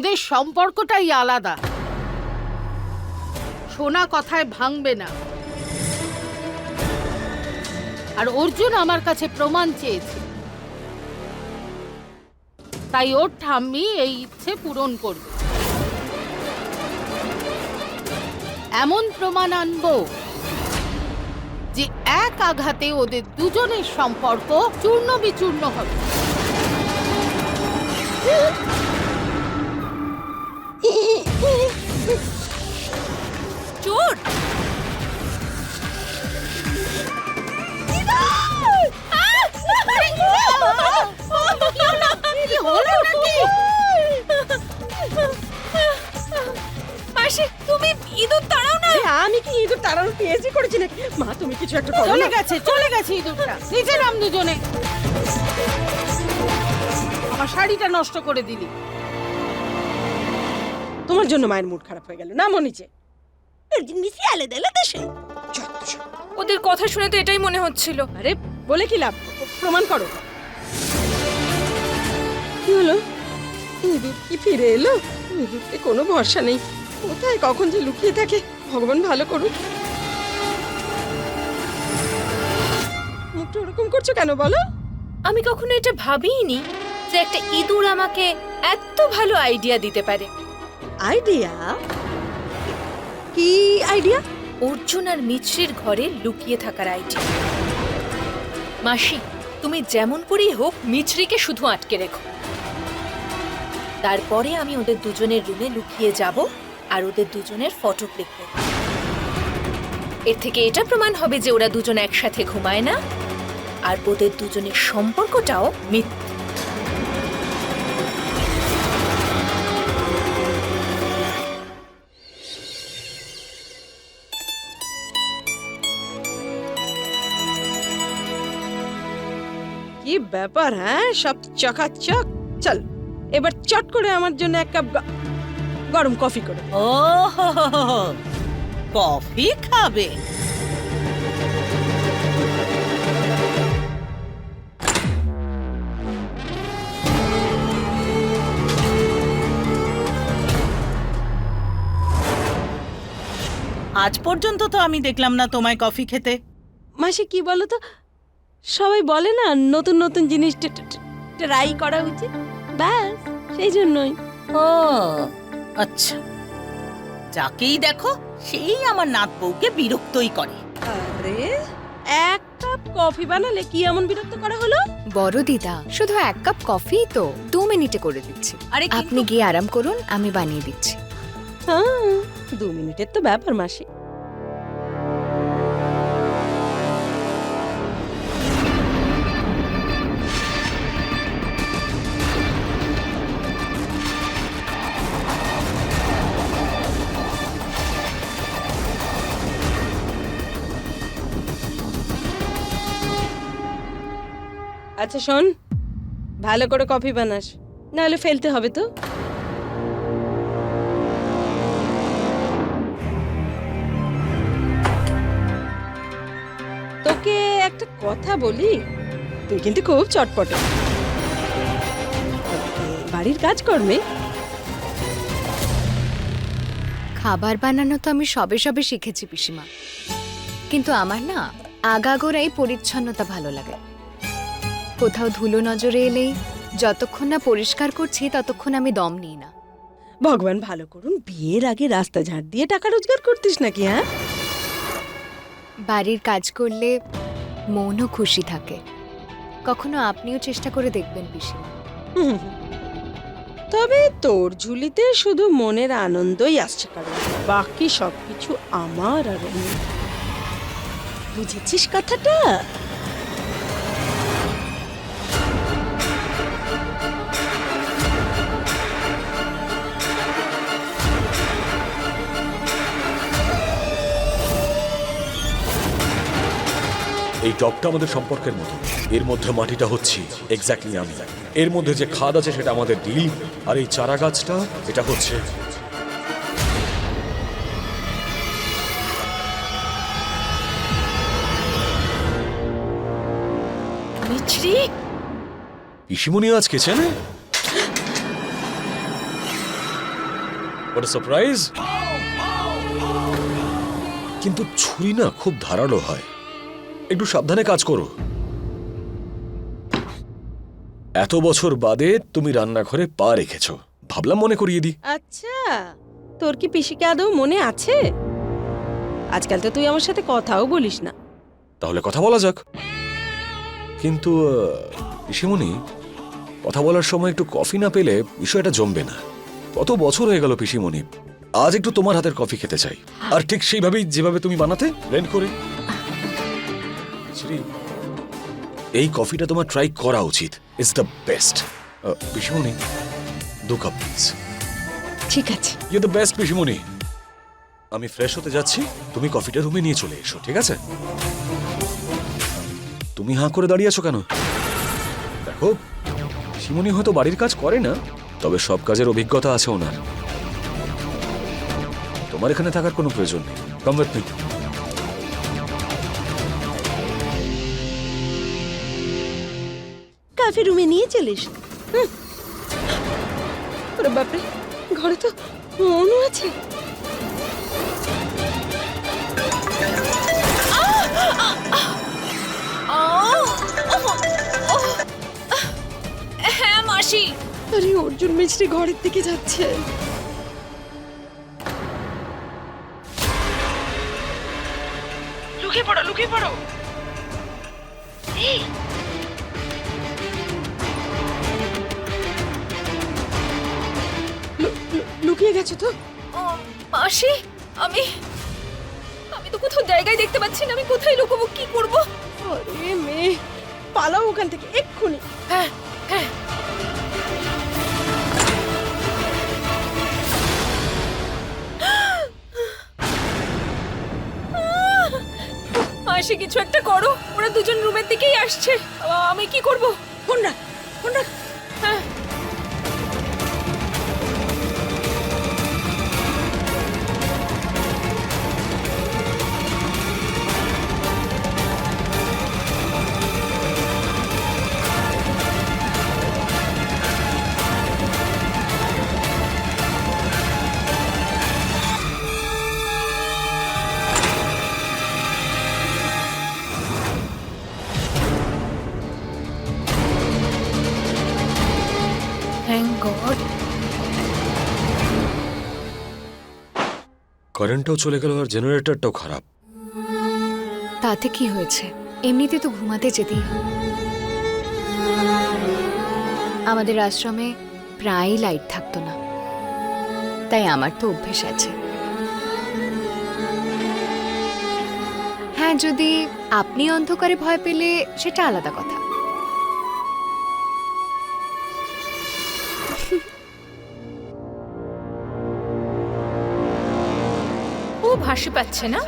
ওদের সম্পর্কটাই আলাদা। শোনা কথায় ভাঙবে না। আর অর্জুন আমার কাছে প্রমাণ চেয়েছে। তাই ওর ঠাম্মি এই ইচ্ছে পূরণ করবে। এমন প্রমাণ আনব যে এক আঘাতে ওদের দুজনের সম্পর্ক চূর্ণ বিচূর্ণ হবে। গেছে ইঁদুরটা নিচে নাম দুজনে। আমার শাড়িটা নষ্ট করে দিলি। তোমার জন্য মায়ের মুড খারাপ হয়ে গেল। না মনিচে নিচে আলাদা আলাদা সে ওদের কথা শুনে তো এটাই মনে হচ্ছিল। আরে বলে কি লাভ? প্রমাণ করো। কি হলো? ইঁদুর কি ফিরে এলো? ইঁদুরকে কোনো ভরসা নেই। কোথায় কখন যে লুকিয়ে থাকে? ভগবান ভালো করুক। মুখটা ওরকম করছ কেন বলো? আমি কখনো এটা ভাবিনি যে একটা ইঁদুর আমাকে এত ভালো আইডিয়া দিতে পারে। আইডিয়া কি আইডিয়া অর্জুন আর মিছরির ঘরে লুকিয়ে থাকার আইডিয়া মাসি তুমি যেমন করেই হোক মিছরিকে শুধু আটকে রেখো। তারপরে আমি ওদের দুজনের রুমে লুকিয়ে যাব আর ওদের দুজনের ফটো ক্লিক করব। এর থেকে এটা প্রমাণ হবে যে ওরা দুজন একসাথে ঘুমায় না আর ওদের দুজনের সম্পর্কটাও মিথ্যে। কি ব্যাপার হ্যাঁ? সব চকাচক। চল এবার চট করে আমার জন্য এক কাপ গরম কফি করে। ও কফি খাবে? আজ পর্যন্ত তো আমি দেখলাম না তোমায় কফি খেতে। মাসি কি বলো তো সবাই বলে না নতুন নতুন জিনিস ট্রাই করা উচিত। ব্যাস সেই জন্যই। ও আচ্ছা। যাকেই দেখো সেই আমার নাত বউকে বিরক্তই করে। আরে এক কাপ কফি বানালে কি এমন বিরক্ত করা হলো? বড় দিদা শুধু এক কাপ কফি তো দু মিনিটে করে দিচ্ছি। আরে আপনি গিয়ে আরাম করুন আমি বানিয়ে দিচ্ছি। হ্যাঁ দু মিনিটের তো ব্যাপার মাসি। আচ্ছা শোন, ভালো করে কফি বানাস, নাহলে ফেলতে হবে তো। কথা বলি? তুই কিন্তু খুব চটপট। বাড়ির কাজ করবে খাবার বানানো তো আমি সবে সবে শিখেছি পিসিমা। কিন্তু আমার না আগাগোড়াই পরিচ্ছন্নতা ভালো লাগে। কোথাও ধুলো নজরে এলেই যতক্ষণ না পরিষ্কার করছি ততক্ষণ আমি দম নিই না। ভগবান ভালো করুন বিয়ের আগে রাস্তা ঝাড় দিয়ে টাকা রোজগার করতিস নাকি হ্যাঁ? বাড়ির কাজ করলে মনও খুশি থাকে কখনো আপনিও চেষ্টা করে দেখবেন হুম। তবে তোর ঝুলিতে শুধু মনের আনন্দই আসছে কারণ বাকি সবকিছু আমার আর। বুঝেছিস কথাটা এই টপটা আমাদের সম্পর্কের মতো। এর মধ্যে মাটিটা হচ্ছে এক্স্যাক্টলি আমি। এর মধ্যে যে খাদ আছে সেটা আমাদের ডিল আর এই চারা গাছটা এটা হচ্ছে পিসিমণি আজ হোয়াট সারপ্রাইজ কিন্তু ছুরি না খুব ধারালো হয়। একটু সাবধানে কাজ করো। এত বছর বাদে তুমি রান্নাঘরে পা রেখেছো। ভাবলাম মনে করিয়ে দিই। আচ্ছা তোর কি পিসিকে আদৌ মনে আছে? আজকাল তো তুই আমার সাথে কথাও বলিস না। তাহলে কথা বলা যাক। কিন্তু পিসিমণি কথা বলার সময় একটু কফি না পেলে বিষয়টা জমবে না। কত বছর হয়ে গেল পিসিমণি আজ একটু তোমার হাতের কফি খেতে চাই। আর ঠিক সেইভাবেই যেভাবে তুমি বানাতে ব্লেন্ড করে। এই কফিটা তোমার ট্রাই করা উচিত। ইটস দ্য বেস্ট পিসিমণি দু কাপ প্লিজ ঠিক আছে। ইউ দ্য বেস্ট পিসিমণি। আমি ফ্রেশ হতে যাচ্ছি তুমি কফিটা রুমে নিয়ে চলে এসো ঠিক আছে? তুমি হাঁ করে দাঁড়িয়ে আছো কেন? দেখো শিমনি হয়তো বাড়ির কাজ করে না তবে সব কাজের অভিজ্ঞতা আছে ওনার। তোমার এখানে থাকার কোনো প্রয়োজন নেই। কম উইথ মি রুমে নিয়ে চলিস। ওরে বাপরে ঘরে তো মনও আছে। হ্যাঁ মাসি। আরে অর্জুন মিস্ত্রি ঘরের দিকে যাচ্ছে। লুকিয়ে পড়ো লুকিয়ে পড়ো। এই। লুকিয়ে গেছো তো? মাসি আমি আমি তো কোথাও জায়গায় দেখতে পাচ্ছি না আমি কোথায় লুকোবো কি করব? আরে মেয়ে পালাও ওখান থেকে এক্ষুনি। হ্যাঁ হ্যাঁ। মাসি কিছু একটা করো ওরা দুজন রুমের দিকেই আসছে। আমি কি করব? ফোন রাখ ফোন রাখ কারেন্টটাও চলে গেল আর জেনারেটরটাও খারাপ। তাতে কি হয়েছে? এমনিতে তো ঘুমাতে যেতেই আমাদের আশ্রমে প্রায়ই লাইট থাকতো না। তাই আমার তো অভ্যেস আছে। হ্যাঁ যদি আপনি অন্ধকারে ভয় পেলে সেটা আলাদা কথা। ও পাচ্ছে না?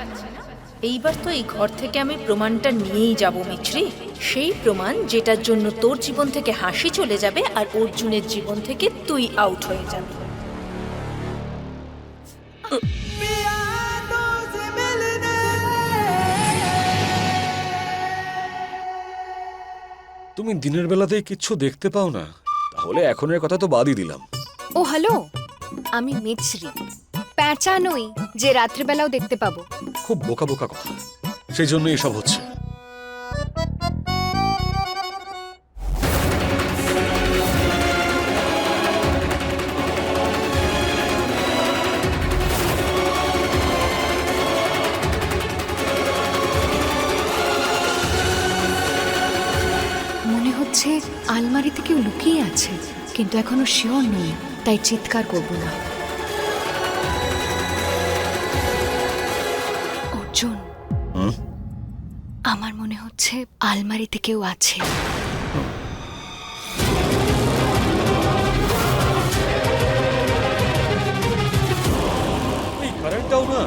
এইবার তো এই ঘর থেকে আমি প্রমাণটা নিয়েই যাব মিছরি। সেই প্রমাণ যেটার জন্য তোর জীবন থেকে হাসি চলে যাবে আর অর্জুনের জীবন থেকে তুই আউট হয়ে যাবি। তুমি দিনের বেলাতেই কিচ্ছু দেখতে পাও না? তাহলে এখনের কথা তো বাদই দিলাম। ও হ্যালো। আমি মিছরি। প্যাঁচা নই যে রাত্রিবেলাও দেখতে পাবো। খুব বোকা বোকা কথা। সেই জন্য এসব হচ্ছে। মনে হচ্ছে আলমারিতে কেউ লুকিয়ে আছে কিন্তু এখনও শিওর নই তাই চিৎকার করব না। অর্জুন আমার মনে হচ্ছে আলমারিতে কেউ আছে। এই কারেন্টটাও না।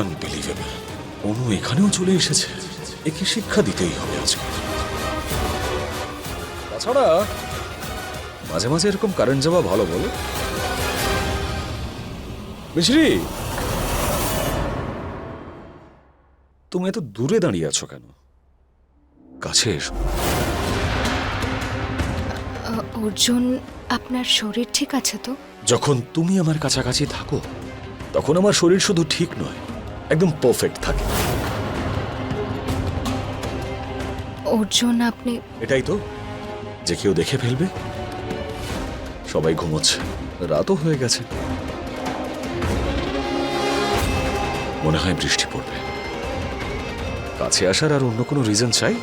আনবিলিভেবল অনু এখানেও চলে এসেছে। একে শিক্ষা দিতেই হবে আজকে। তাছাড়া মাঝে মাঝে এরকম কারেন্ট যাওয়া ভালো বলো। মিছরি! তুমি এত দূরে দাঁড়িয়ে আছো কেন? কাছে এসো। অর্জুন আপনার শরীর ঠিক আছে তো? যখন তুমি আমার কাছাকাছি থাকো তখন আমার শরীর শুধু ঠিক নয় একদম পারফেক্ট থাকে। অর্জুন আপনি এটাই তো। যে কেউ দেখে ফেলবে? সবাই ঘুমোচ্ছে। রাতও হয়ে গেছে। মনে হয় বৃষ্টি পড়বে। কাছে আসার আর অন্য কোনো রিজন চাই?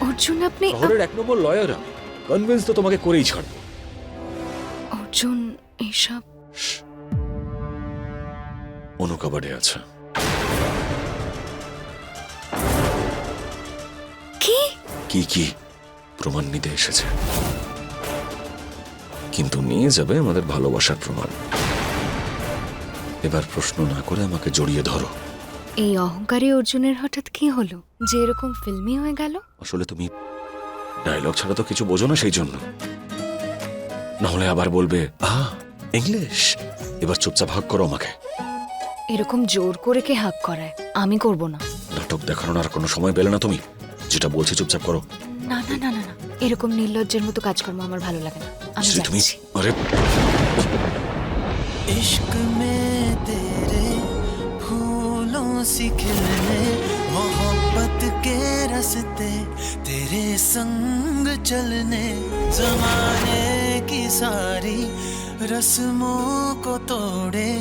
অর্জুন আপনি শহরের এক নম্বর লয়ার আমি। কনভিন্স তো তোমাকে করেই ছাড়বো। অর্জুন এইসব অনু কাবাডে আছে। কি কি প্রমাণ নিতে এসেছে। কিন্তু নিয়ে যাবে আমাদের ভালোবাসার প্রমাণ। এবার প্রশ্ন না করে আমাকে জড়িয়ে ধরো। এই অহংকারী অর্জুনের হঠাৎ কি হলো? যে এরকম ফিল্মি হয়ে গেল? আসলে তুমি ডায়লগ ছাড়া তো কিছু বোঝো না সেই জন্য। না হলে আবার বলবে আহ ইংলিশ। এবার চুপচাপ হাক করো আমাকে। এরকম জোর করে কে হাক করায়? আমি করব না। নাটক দেখানোর আর কোনো সময় পেলে না তুমি। যেটা বলছি চুপচাপ করো না না না না না এরকম নির্লজ্জের মতো কাজকর্ম আমার ভালো লাগে না আমি শ্রী, তুমি যাচ্ছি আরে इश्क में तेरे फूलों सी खिलने मोहब्बत के रस्ते तेरे संग चलने जमाने की सारी रस्मों को तोड़े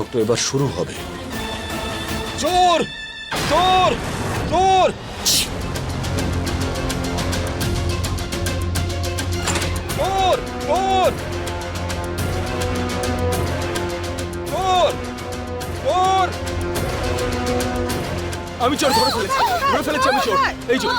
নাটক তো এবার শুরু হবে। চোর চোর চোর চোর চোর চোর চোর আমি চোর ধরে ফেলেছি। ধরে ফেলেছি আমি চোর। এই চোর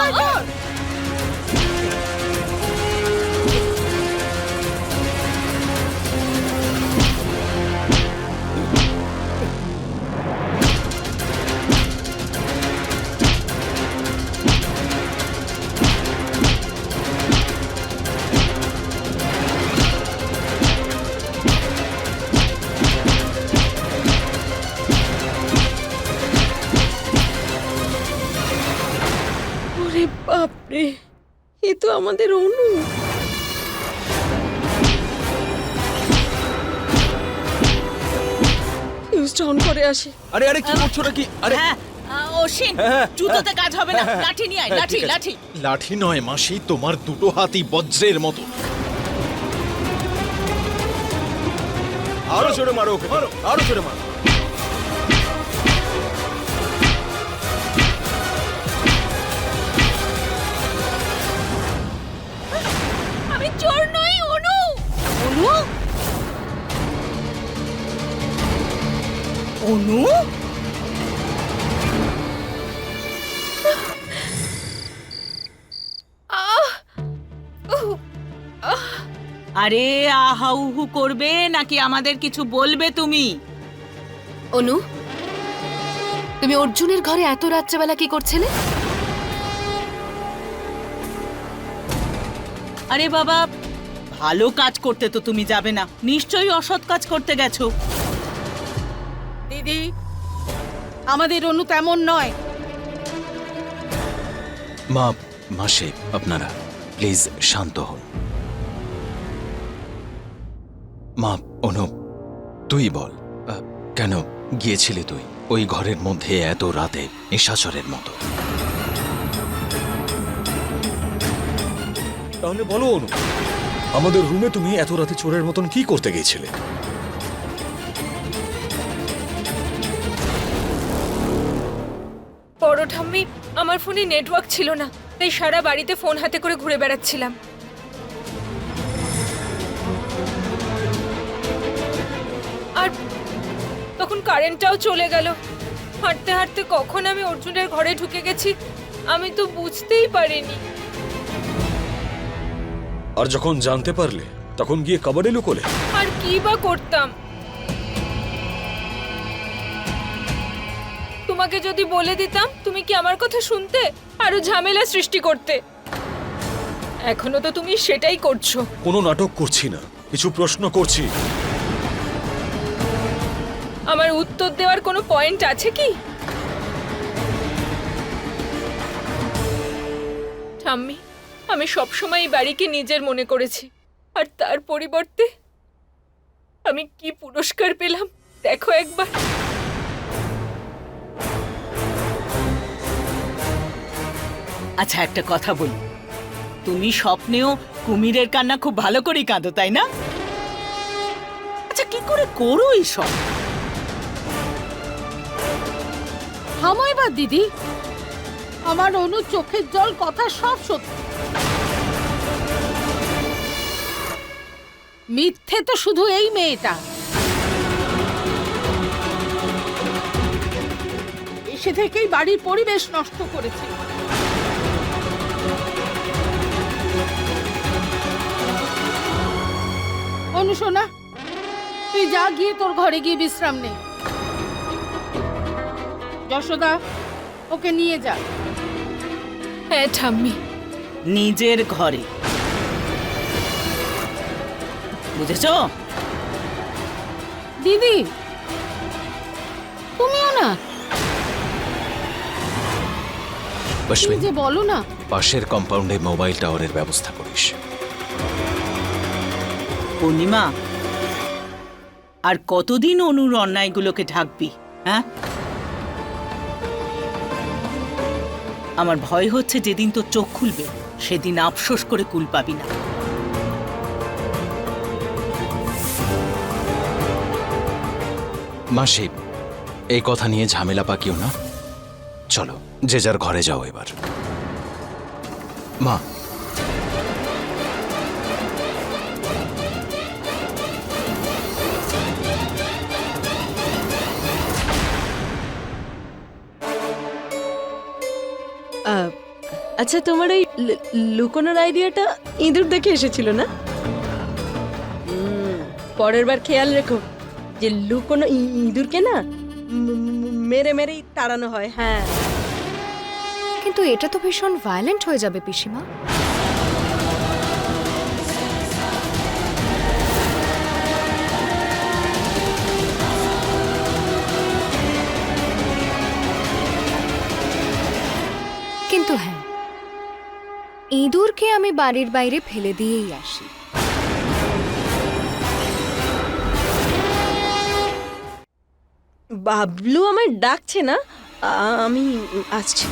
এ তো আমাদের অনু। ফিউজটা অন করে আসে। আরে আরে কি করছ নাকি? আরে। হ্যাঁ আহ, অশ্বিন হ্যাঁ, হ্যাঁ, জুতোতে কাজ হবে না হ্যাঁ, লাঠি নিয়ে আয় লাঠি লাঠি। লাঠি নয় মাসি তোমার দুটো হাতই বজ্রের মতো। আরও জোরে মারো মারো আরও জোরে মারো। চোর অনু। অনু? অনু? আরে আহা! উহু করবে নাকি আমাদের কিছু বলবে তুমি? অনু তুমি অর্জুনের ঘরে এত রাত্রেবেলা কি করছিলে? আরে বাবা ভালো কাজ করতে তো তুমি যাবে না। নিশ্চয়ই অসৎ কাজ করতে গেছো। দিদি আমাদের অনু তেমন নয়। মা মাসে আপনারা প্লিজ শান্ত হন। মা অনু তুই বল আহ, কেন গিয়েছিলি তুই? ওই ঘরের মধ্যে এত রাতে নিশাচরের মতো। তাহলে বলো অনু। আমাদের রুমে তুমি এত রাতে চোরের মতন কি করতে গিয়েছিলে বড় ঠাম্মি, আমার ফোনে নেটওয়ার্ক ছিল না, তাই সারা বাড়িতে ফোন হাতে করে ঘুরে বেড়াচ্ছিলাম। আর তখন কারেন্টটাও চলে গেল। হাঁটতে হাঁটতে কখন আমি অর্জুনের ঘরে ঢুকে গেছি, আমি তো বুঝতেই পারিনি। আর যখন জানতে পারলে তখন গিয়ে কাবাডি লুকোলে। আর কি বা করতাম? তোমাকে যদি বলে দিতাম তুমি কি আমার কথা শুনতে? আরও ঝামেলা সৃষ্টি করতে। এখনও তো তুমি সেটাই করছ। কোনো নাটক করছি না কিছু প্রশ্ন করছি। আমার উত্তর দেওয়ার কোনো পয়েন্ট আছে কি? ঠাম্মি আমি সবসময় এই বাড়িকে নিজের মনে করেছি। আর তার পরিবর্তে আমি কি পুরস্কার পেলাম দেখো একবার। আচ্ছা একটা কথা বলি। তুমি স্বপ্নেও কুমিরের কান্না খুব ভালো করেই কাঁদো তাই না? আচ্ছা কি করে করো এইসব? থামো এবার দিদি। আমার অনু চোখের জল কথা সব সত্যি। মিথ্যে তো শুধু এই মেয়েটা। এসে থেকেই বাড়ির পরিবেশ নষ্ট করেছে। অনুশোনা তুই যা গিয়ে তোর ঘরে গিয়ে বিশ্রাম নে। যশোদা, ওকে নিয়ে যা। হ্যাঁ ঠাম্মি। নিজের ঘরে। বুঝেছ? দিদি তুমিও না? অশ্বিন যে বলো না। পাশের কম্পাউন্ডে মোবাইল টাওয়ারের ব্যবস্থা করিস। পূর্ণিমা আর কতদিন অনুর অন্যায়গুলোকে ঢাকবি হ্যাঁ? আমার ভয় হচ্ছে যেদিন তোর চোখ খুলবে, সেদিন আফসোস করে কুল পাবি না। মাসি এই কথা নিয়ে ঝামেলা পাকিও না। চলো, যে যার ঘরে যাও এবার। মা আচ্ছা তোমার ওই লুকোনোর আইডিয়াটা ইঁদুর দেখে এসেছিল না? পরের বার খেয়াল রেখো যে লুকোনো ই- ইঁদুরকে না মেরে মেরেই তাড়ানো হয় হ্যাঁ। কিন্তু এটা তো ভীষণ ভায়োলেন্ট হয়ে যাবে পিসিমা। ইঁদুরকে আমি বাড়ির বাইরে ফেলে দিয়েই আসি। বাবলু আমার ডাকছে না? আ- আমি আসছি।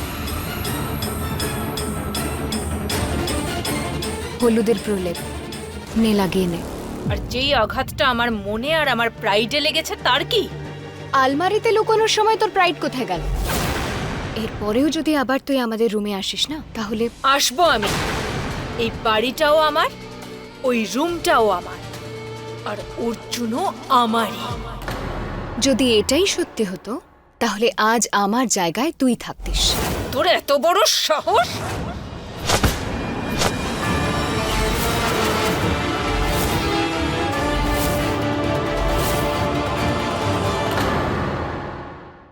হলুদের প্রলেপ নে লাগিয়ে নে আর যেই আঘাতটা আমার মনে আর আমার প্রাইডে লেগেছে তার কি? আলমারিতে লুকোনোর সময় তোর প্রাইড কোথায় গেল? এরপরেও যদি আবার তুই আমাদের রুমে আসিস না তাহলে আসব আমি। এই বাড়িটাও আমার ওই রুমটাও আমার আর অর্জুনও আমারই। যদি এটাই সত্যি হতো তাহলে আজ আমার জায়গায় তুই থাকতিস। তোর এত বড় সাহস?